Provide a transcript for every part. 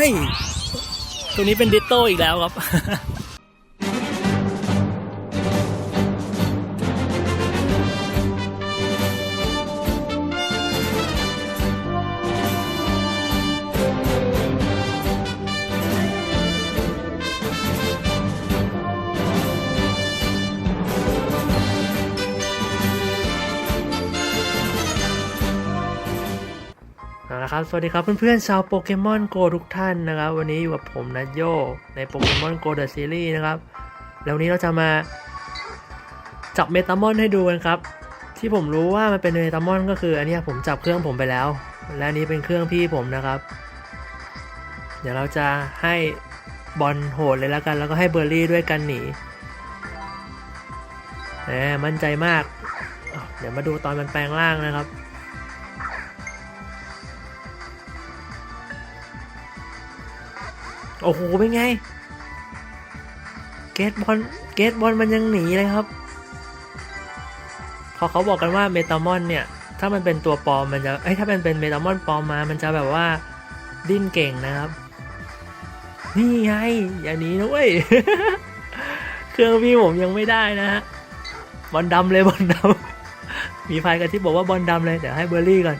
้ยตัวนี้เป็นดิสโต้อีกแล้วครับ ละครับ สวัสดีครับเพื่อนๆชาวโปเกมอนโกทุกท่านนะครับ วันนี้อยู่กับผมนัทโยในโปเกมอนโกเดอะซีรีส์นะครับ แล้ววันนี้เราจะมาจับเมตามอนให้ดูกันครับ ที่ผมรู้ว่ามันเป็นเมตามอนก็คืออันนี้ผมจับเครื่องผมไปแล้ว และนี้เป็นเครื่องพี่ผมนะครับ เดี๋ยวเราจะให้บอลโหดเลยแล้วกัน แล้วก็ให้เบอร์รี่ด้วยกันหนีแหมมั่นใจมาก เดี๋ยวมาดูตอนมันแปลงร่างนะครับ โอ้โห เป็นไง เกตบอล เกตบอลมันยังหนีเลยครับ พอเขาบอกกันว่าเมตามอนเนี่ย ถ้ามันเป็นตัวปลอมมันจะ เอ้ย ถ้ามันเป็นเมตามอนปลอมมา มันจะแบบว่าดิ้นเก่งนะครับ นี่ไง อย่างนี้นะเว้ย เครื่องพี่ผมยังไม่ได้นะฮะ บอลดำเลยบอลดำ มีไฟกระที่บอกว่าบอลดำเลย เดี๋ยวให้เบอร์รี่ก่อน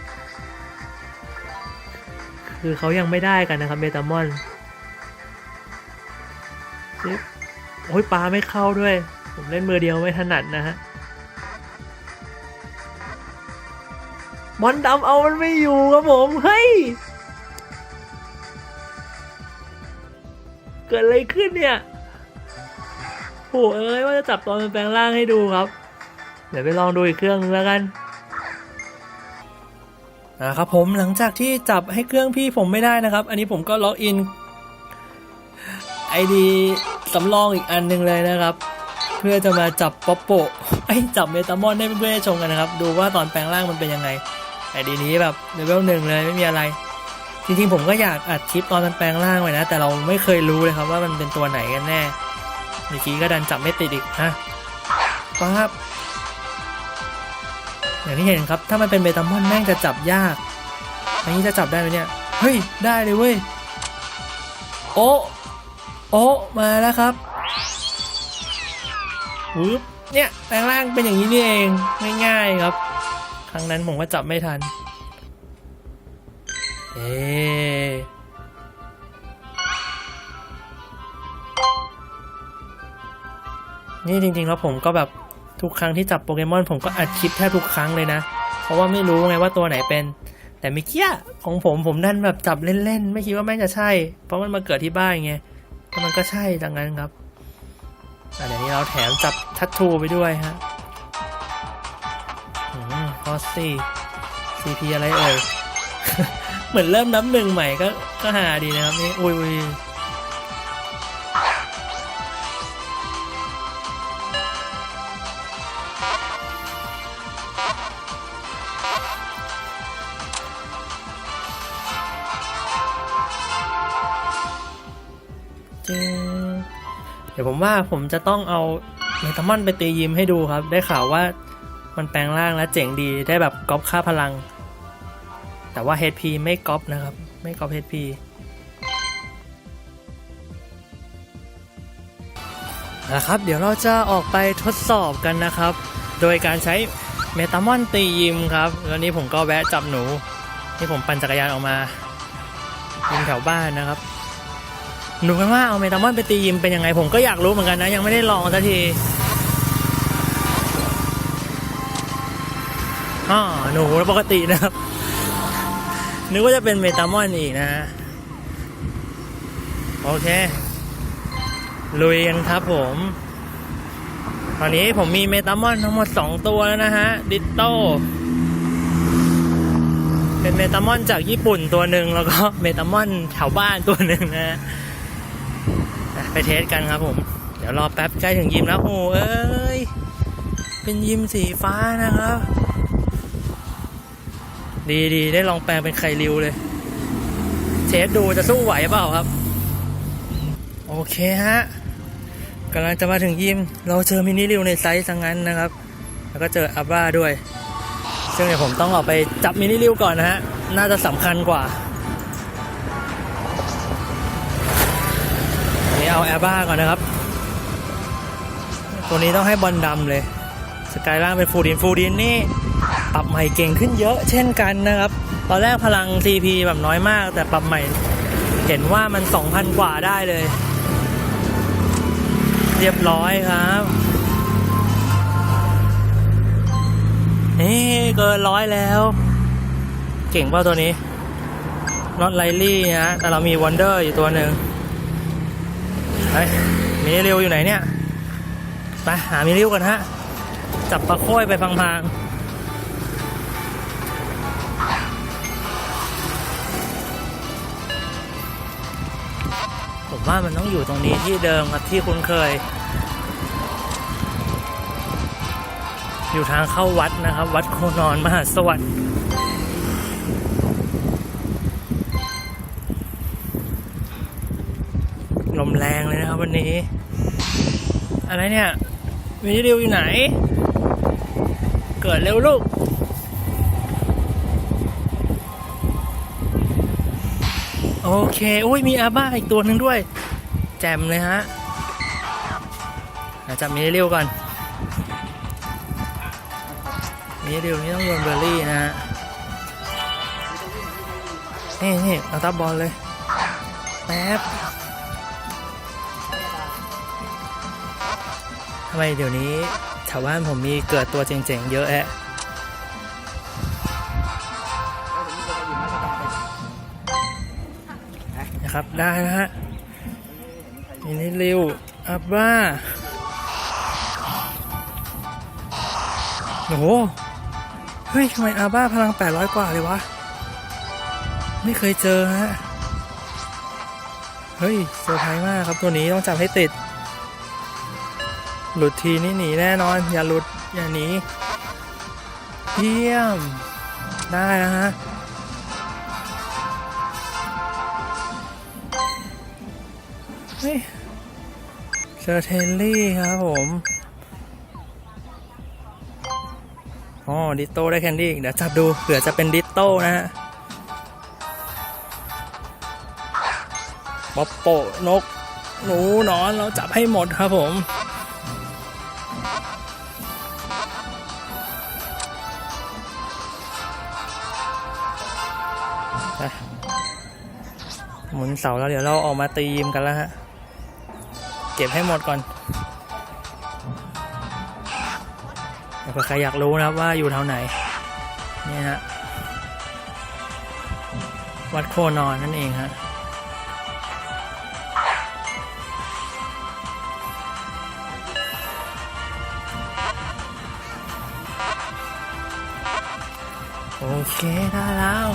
คือเขายังไม่ได้กันนะครับเมตามอน โอ้ยปลาไม่เข้าด้วย ผมเล่นมือเดียวไม่ถนัดนะฮะบอลดำเอามันไม่อยู่ครับผม เฮ้ย เกิดอะไรขึ้นเนี่ยโหเอ้ยว่าจะจับตอนมันแปลงร่างให้ดูครับ เดี๋ยวไปลองดูอีกเครื่องนึงแล้วกันนะครับผมหลังจากที่จับให้เครื่องพี่ผมไม่ได้นะครับ อันนี้ผมก็ล็อกอินไอดี สำรองอีกอันหนึ่งเลยนะครับ เพื่อจะมาจับป๊อปโปไอจับเมตามอนให้เพื่อนๆชมกันนะครับ ดูว่าตอนแปลงร่างมันเป็นยังไงไอดีนี้แบบเลเวลหนึ่งเลยไม่มีอะไร จริงๆผมก็อยากอัดคลิปตอนมันแปลงร่างไว้นะ แต่เราไม่เคยรู้เลยครับว่ามันเป็นตัวไหนกันแน่เมื่อกี้ก็ดันจับไม่ติดอีกฮะปั๊บอย่างที่เห็นครับถ้ามันเป็นเมตามอนแม่งจะจับยากอันนี้จะจับได้ไหมเนี่ย เฮ้ย ได้เลยเว้ย โอ้ โอ้มาแล้วครับวึบเนี่ยแปลงร่างเป็นอย่างนี้นี่เองง่ายๆครับ ครั้งนั้นผมก็จับไม่ทัน เอ๊นี่จริงๆ แล้วผมก็แบบทุกครั้งที่จับโปเกมอนผมก็อัดคลิปแทบทุกครั้งเลยนะ เพราะว่าไม่รู้ไงว่าตัวไหนเป็น แต่เมื่อกี้ของผมผมดันแบบจับเล่นๆ ไม่คิดว่าแม่งจะใช่ เพราะมันมาเกิดที่บ้านไง มันก็ใช่ดังนั้นครับอะเดี๋ยวนี้เราแถมจับทัตทูไปด้วยฮะฮอสซี่ซีพีอะไรเอ่ย เหมือนเริ่มนับหนึ่งใหม่ก็ก็หาดีนะครับนี่อุ้ย เดี๋ยวผมว่าผมจะต้องเอาเมตามอนไปตียิมให้ดูครับ ได้ข่าวว่ามันแปลงร่างแล้วเจ๋งดีได้แบบก๊อปค่าพลัง แต่ว่า HP ไม่ก๊อปนะครับ ไม่ก๊อป HP นะครับ เดี๋ยวเราจะออกไปทดสอบกันนะครับ โดยการใช้เมตามอนตียิมครับ แล้วนี้ผมก็แวะจับหนู ที่ผมปั่นจักรยานออกมายิมแถวบ้านนะครับ หนูกันว่าเอาเมตามอนไปตียิมเป็นยังไงผมก็อยากรู้เหมือนกันนะ ยังไม่ได้ลองสักทีอ๋อหนูปกตินะครับ นึกว่าจะเป็นเมตามอนอีกนะ โอเค ลุยกันครับผม ตอนนี้ผมมีเมตามอนทั้งหมด 2 ตัวแล้วนะฮะ ดิตโตเป็นเมตามอนจากญี่ปุ่นตัวหนึ่งแล้วก็เมตามอนแถวบ้านตัวหนึ่งนะ ไปเทสกันครับผม เดี๋ยวรอแป๊บใกล้ถึงยิมแล้ว โอ้เอ้ย เป็นยิมสีฟ้านะครับ ดีดีได้ลองแปลงเป็นไข่ริวเลย เทสดูจะสู้ไหวเปล่าครับ โอเคฮะกำลังจะมาถึงยิม เราเจอมินิริวในไซส์สังนั้นนะครับ แล้วก็เจออับราด้วย ซึ่งเดี๋ยวผมต้องออกไปจับมินิริวก่อนนะฮะ น่าจะสำคัญกว่า เอาแอร์บ้าก่อนนะครับ ตัวนี้ต้องให้บอลดำเลย สกายล่างเป็นฟูดิน ฟูดินนี่ปรับใหม่เก่งขึ้นเยอะเช่นกันนะครับ ตอนแรกพลัง CP แบบน้อยมาก แต่ปรับใหม่เห็นว่ามัน 2,000 กว่าได้เลย เรียบร้อยครับนี่เกินร้อยแล้ว เก่งป่าตัวนี้น็อตไลลี่ฮะแต่เรามีวันเดอร์อยู่ตัวหนึ่ง เฮ้ยมีริวอยู่ไหนเนี่ยไปหามีเริวกันฮะ จับปลาโค้ยไปพังๆผมว่ามันต้องอยู่ตรงนี้ที่เดิมครับที่คุ้นเคย อยู่ทางเข้าวัดนะครับ วัดโคนอนมหาสวัสดิ์ ลมแรงเลยนะครับวันนี้ อะไรเนี่ยมินิริวอยู่ไหน เกิดเร็วลูก โอเคโอ้ยมีอาบ้าอีกตัวหนึ่งด้วย แจ่มเลยฮะเดี๋ยวจับมินิริวก่อนมินิริวนี่ต้องโยนเบอร์รี่นะฮะนี่นี่เอาตับบอลเลยแป๊บ ทำไมเดี๋ยวนี้แถวบ้านผมมีเกิดตัวเจ๋งๆเยอะแอะนะครับได้นะฮะมินิริวอับบ้าโอ้โห เฮ้ยทำไมอาบ้าพลัง 800 กว่าเลยวะ ไม่เคยเจอฮะ เฮ้ยเซอร์ไพรส์มากครับตัวนี้ต้องจับให้ติด หลุดทีนี่หนีแน่นอน อย่าหลุดอย่าหนีเยี่ยม ได้นะฮะเฮ้ยเชอร์เทนลี่ครับผมอ๋อดิโต้ได้แคนดี้เดี๋ยวจับดูเผื่อจะเป็นดิโต้นะฮะ ป๊อปโปะนก หนูนอนเราจับให้หมดครับผมหมุนเสาแล้วเดี๋ยวเราออกมาตีมกันแล้วฮะ เก็บให้หมดก่อนเดี๋ยวใครอยากรู้นะครับว่าอยู่แถวไหน นี่ฮะ วัดโคนอนนั่นเองฮะ โอเคได้แล้ว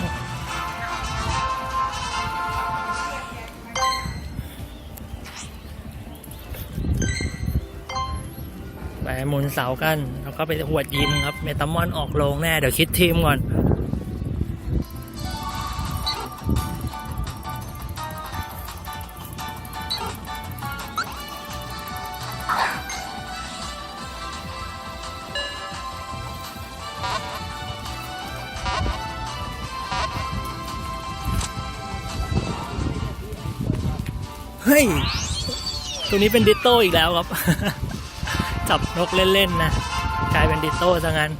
ไปหมุนเสากัน แล้วก็ไปหวดยิมครับ เมตามอนออกโรงแน่ เดี๋ยวคิดทีมก่อน เฮ้ย ตัวนี้เป็นดิโต้อีกแล้วครับ จับนกเล่น ๆ นะ กลายเป็นดิโต้ซะงั้น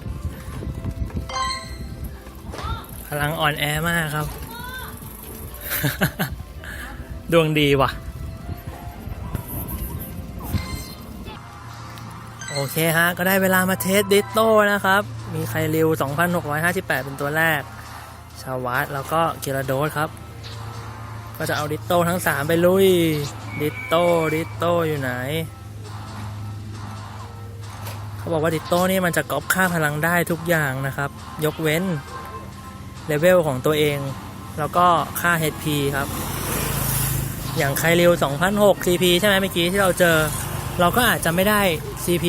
พลังอ่อนแอมากครับ ดวงดีว่ะ โอเคฮะ ก็ได้เวลามาเทสดิโต้นะครับ มีไคริว 2,658 เป็นตัวแรก ชาววัดแล้วก็เกีร์โดสครับ ก็จะเอาดิโต้ทั้ง3ไปลุย ดิโต้ดิโต้อยู่ไหน เขาบอกว่าดิโต้นี่มันจะก๊อปค่าพลังได้ทุกอย่างนะครับ ยกเว้นเลเวลของตัวเอง แล้วก็ค่า HP ครับ อย่างไคเร็ว2006 CP ใช่ไหมเมื่อกี้ที่เราเจอ เราก็อาจจะไม่ได้ CP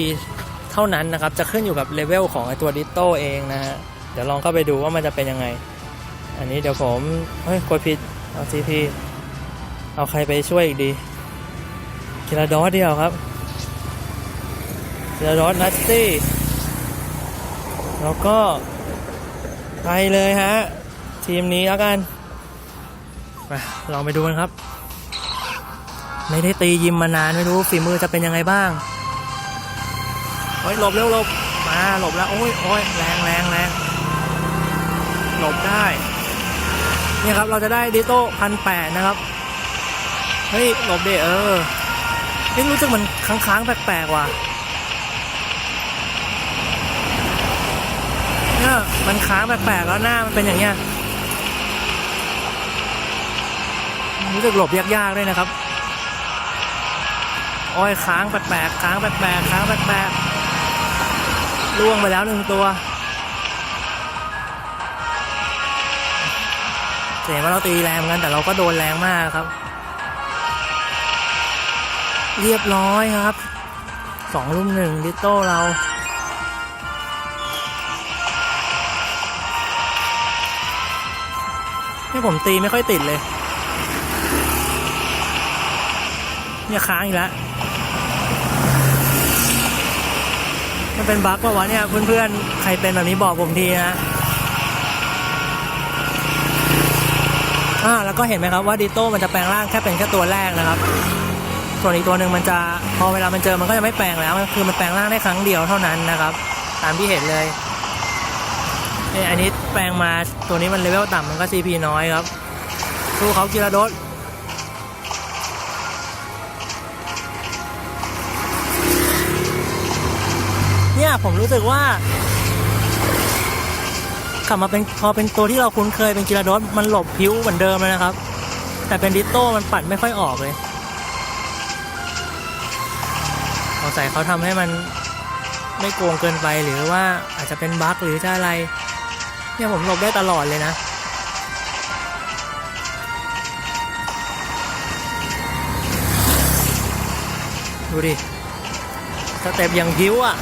เท่านั้นนะครับ จะขึ้นอยู่กับเลเวลของไอตัวดิโต้เองนะฮะ เดี๋ยวลองเข้าไปดูว่ามันจะเป็นยังไง อันนี้เดี๋ยวผม เฮ้ยกดผิด เอา CP เอาใครไปช่วยอีกดีกิราดอสเดียวครับกิราดอสนัตตี้แล้วก็ไปเลยฮะ ทีมนี้แล้วกันมาลองไปดูกันครับ ไม่ได้ตียิมมานานไม่รู้ฝีมือจะเป็นยังไงบ้างโอ้ยหลบเร็วหลบมาหลบแล้วโอ้ยโอ้ยแรงแรงแรงหลบได้ นี่ครับเราจะได้ดิโต้พันแปดนะครับเฮ้ยหลบเดเออเฮ้ยรู้สึกมันค้างๆแปลกๆว่ะเนี่ยมันค้างแปลกๆแล้วหน้ามันเป็นอย่างเงี้ยรู้สึกหลบยากๆด้วยนะครับโอ้ยค้างแปลกๆค้างแปลกๆค้างแปลกๆล่วงไปแล้วหนึ่งตัว เห็นว่าเราตีแรงกันแต่เราก็โดนแรงมากครับ เรียบร้อยครับสองรุ่มหนึ่งดิโต้เรานี่ผมตีไม่ค่อยติดเลย เนี่ยค้างอีกแล้วมันเป็นบั๊กปะวะเนี่ยเพื่อนๆ ใครเป็นแบบนี้บอกผมทีนะ อ่าแล้วก็เห็นไหมครับว่าดิโต้มันจะแปลงร่างแค่เป็นแค่ตัวแรกนะครับ ส่วนอีกตัวหนึ่งมันจะพอเวลามันเจอมันก็จะไม่แปลงแล้วคือมันแปลงร่างได้ครั้งเดียวเท่านั้นนะครับ ตามที่เห็นเลยเนี่อันนี้แปลงมาตัวนี้มันเลเวลต่ำมันก็ CP น้อยครับสู้เขากิราโดสเนี่ยผมรู้สึกว่า ขับมาเป็นพอเป็นตัวที่เราคุ้นเคยเป็นกิราโดสมันหลบพิ้วเหมือนเดิมเลยนะครับ แต่เป็นดิโต้มันปัดไม่ค่อยออกเลยสงสัยเขาทำให้มันไม่โกงเกินไปหรือว่าอาจจะเป็นบั๊กหรือจะอะไร เนี่ยผมหลบได้ตลอดเลยนะดูดิสเต็ปอย่างพิ้วอะ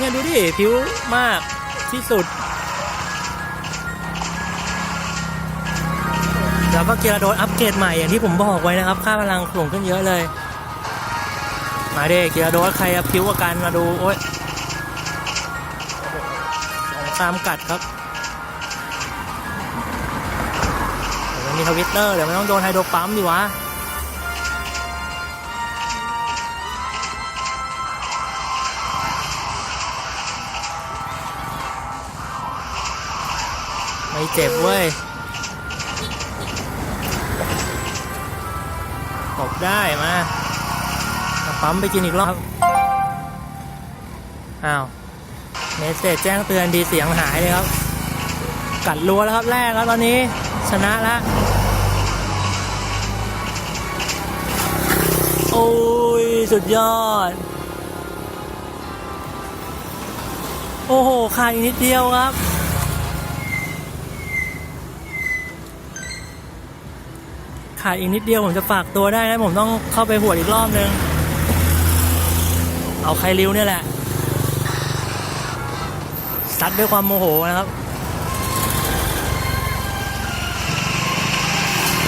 เนี่ยดูดิพิ้วมากที่สุดแล้วก็เกียร์โดนอัปเกรดใหม่อย่างที่ผมบอกไว้นะครับ ค่าพลังสูงขึ้นเยอะเลย มาเด้เกียร์โดนใครอะพิ้วกว่ากันมาดูโอ๊ยตามกัดครับมันมีทวิตเตอร์เดี๋ยวไมันต้องโดนไฮโดรปั๊มดิวะ เจ็บเว้ยตบได้มาาปั๊มไปกินอีกรอบ อ้าว เมสเซจแจ้งเตือนดีเสียงหายเลยครับ กัดรัวแล้วครับแรกแล้วตอนนี้ชนะแล้วโอ้ย สุดยอด โอ้โหขาดอีกนิดเดียวครับ ขาดอีกนิดเดียวผมจะฝากตัวได้นะผมต้องเข้าไปหวดอีกรอบนึง เอาใครริ้วเนี่ยแหละซัดด้วยความโมโหนะครับ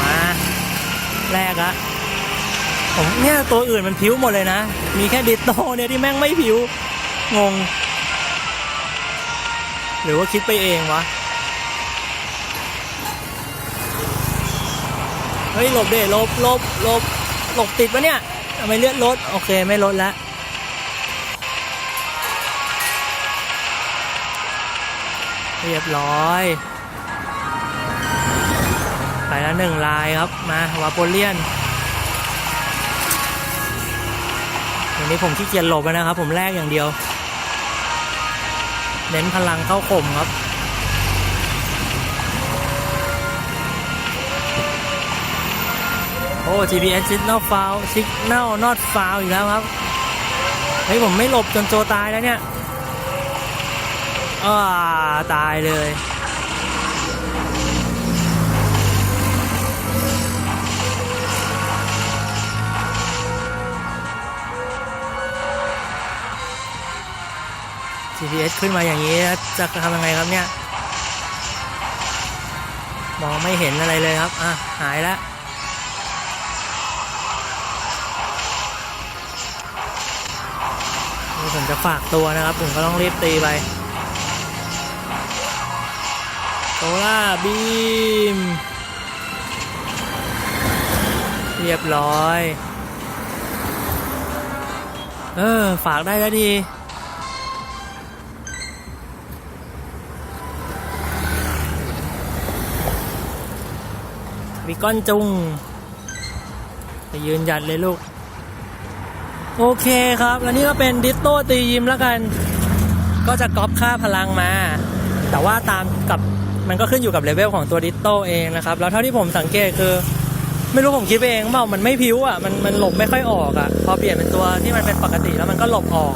มาแรกอะผมเนี่ยตัวอื่นมันผิวหมดเลยนะ มีแค่ดิโตเนี่ยที่แม่งไม่ผิว งง หรือว่าคิดไปเองวะ ฮ้ยหลบเด้หลบหลบหลบหลบติดปะเนี่ยทำไมเลือดลดโอเคไม่ลดล้วเรียบร้อย ไปแล้วหนึ่งลายครับ มาวาโปเลียนวันนี้ผมขี้เกียจหลบแล้วนะครับ ผมแลกอย่างเดียว เน้นพลังเข้าข่มครับ อ้ GPS signal foul signal not foul อีกแล้วครับเฮ้ยผมไม่หลบจนโจตายแล้วเนี่ยอ้าตายเลย GPS ขึ้นมาอย่างนี้จะทำยังไงครับเนี่ย มองไม่เห็นอะไรเลยครับ อะ หายแล้ว ผมจะฝากตัวนะครับ ผมก็ต้องรีบตีไปโซล่าบีม เรียบร้อย เออ ฝากได้ก็ดีวิก้อนจุงไปยืนหยัดเลยลูก โอเคครับ แล้วนี่ก็เป็นดิสโต้ตียิมแล้วกัน ก็จะก๊อปค่าพลังมา แต่ว่าตามกับมันก็ขึ้นอยู่กับเลเวลของตัวดิสโต้เองนะครับ แล้วเท่าที่ผมสังเกตคือ ไม่รู้ผมคิดไปเองเปล่ามันไม่พิ้วอะมันมันหลบไม่ค่อยออกอะ พอเปลี่ยนเป็นตัวที่มันเป็นปกติแล้วมันก็หลบออก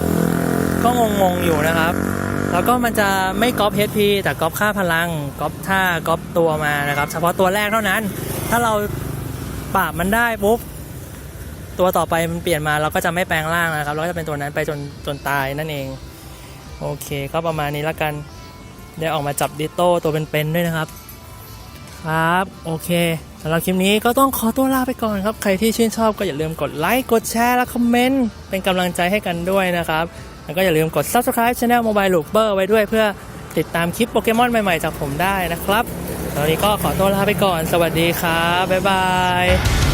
ก็งงๆอยู่นะครับ แล้วก็มันจะไม่ก๊อป HP แต่ก๊อปค่าพลังก๊อปท่าก๊อปตัวมานะครับ เฉพาะตัวแรกเท่านั้น ถ้าเราปราบมันได้ปุ๊บ ตัวต่อไปมันเปลี่ยนมาเราก็จะไม่แปลงร่างนะครับ เราก็จะเป็นตัวนั้นไปจนจนตายนั่นเอง โอเคก็ประมาณนี้ละกันได้ออกมาจับดิโต้ตัวเป็นๆด้วยนะครับ ครับ โอเคสำหรับคลิปนี้ก็ต้องขอตัวลาไปก่อนครับ ใครที่ชื่นชอบก็อย่าลืมกดไลค์กดแชร์และคอมเมนต์เป็นกำลังใจให้กันด้วยนะครับ แล้วก็อย่าลืมกด subscribe channel Mobile Looper ไว้ด้วยเพื่อติดตามคลิปโปเกมอนใหม่ๆจากผมได้นะครับตอนนี้ก็ขอตัวลาไปก่อน สวัสดีครับบ๊ายบาย